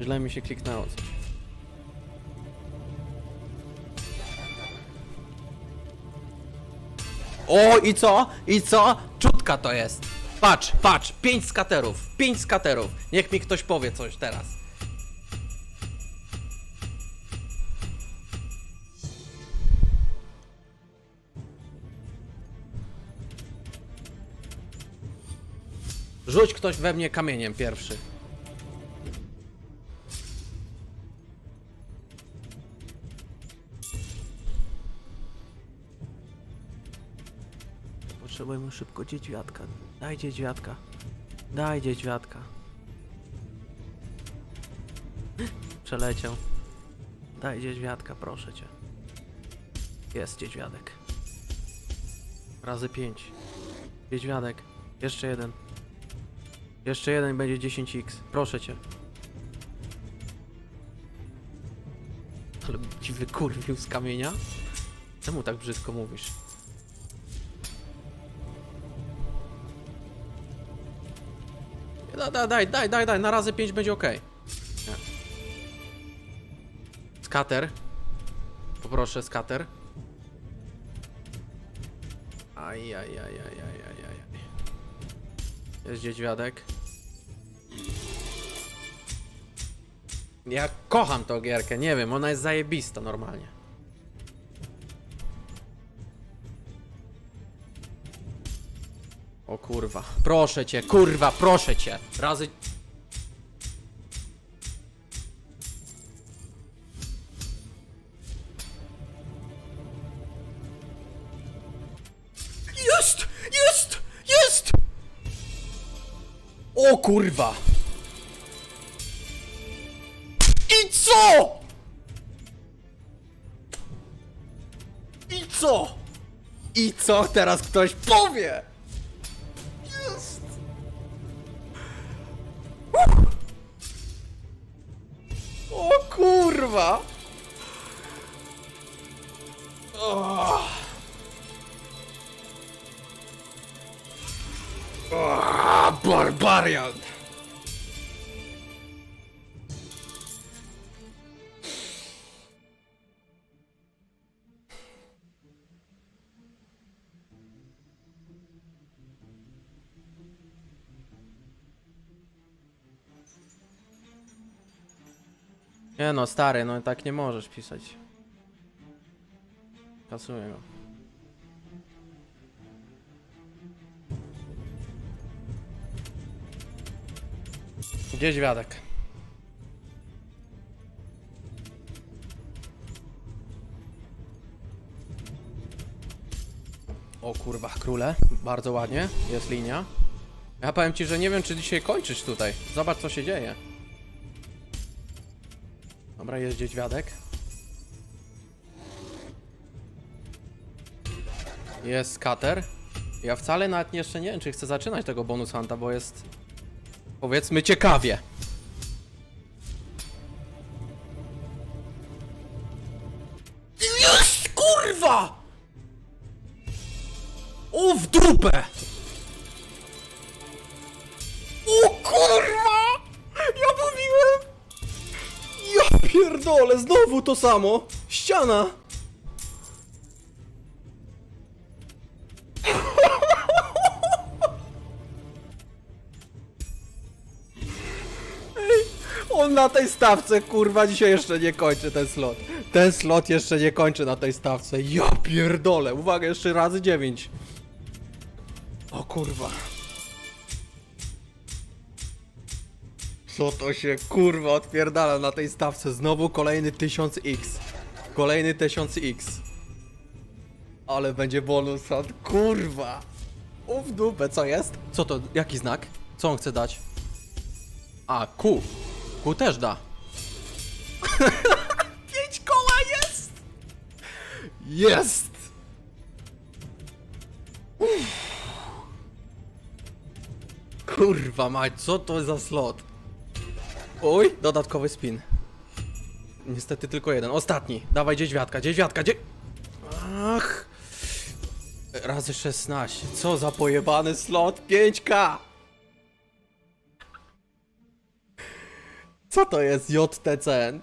Źle mi się kliknęło coś. O, i co? I co? Czutka to jest. Patrz, patrz, pięć skaterów, pięć skaterów. Niech mi ktoś powie coś teraz. Rzuć ktoś we mnie kamieniem pierwszy. Potrzebujemy szybko dzieciątka. Daj dzieciątka. Daj dzieciątka. Przeleciał. Daj dzieciątka, proszę cię. Jest dzieciątek. Razy pięć. Dzieciątek. Jeszcze jeden. Jeszcze jeden będzie 10x. Proszę cię. Ale ci wykurwił z kamienia? Czemu tak brzydko mówisz? Da, da, daj, daj, daj, daj, na razy 5 będzie ok. Skater. Poproszę skater. Aj, aj, aj, aj, aj, aj, aj. Jest dziedźwiadek. Ja kocham tą gierkę, nie wiem, ona jest zajebista normalnie. O kurwa, proszę cię, kurwa, proszę cię. Razy... Jest! Jest! Jest! O kurwa! I co? I co? I co teraz ktoś powie? Kurwa! Oh. Oh, barbarian! Nie no, stary, no tak nie możesz pisać. Kasuję go. Gdzie dziadek? O kurwa, króle. Bardzo ładnie. Jest linia. Ja powiem ci, że nie wiem, czy dzisiaj kończyć tutaj. Zobacz, co się dzieje. Dobra, jest dziadek. Jest skater. Ja wcale nawet jeszcze nie wiem, czy chcę zaczynać tego bonus hunta, bo jest powiedzmy ciekawie. Jest kurwa! O w dupę! Pierdolę, znowu to samo! Ściana! On na tej stawce, kurwa, dzisiaj jeszcze nie kończy ten slot. Ten slot jeszcze nie kończy na tej stawce. Ja pierdolę, uwaga, jeszcze razy 9. O kurwa. Co to się kurwa odpierdala na tej stawce? Znowu kolejny 1000x. Kolejny 1000x. Ale będzie bonus od kurwa. W dupę, co jest? Co to? Jaki znak? Co on chce dać? A, Q. Q też da. Pięć koła jest! Jest! Uff. Kurwa mać, co to za slot? Oj, dodatkowy spin. Niestety tylko jeden. Ostatni. Dawaj dziećwiadka, dziećwiadka, dzie... Ach. Razy 16. Co za pojebany slot? 5k! Co to jest JTCN?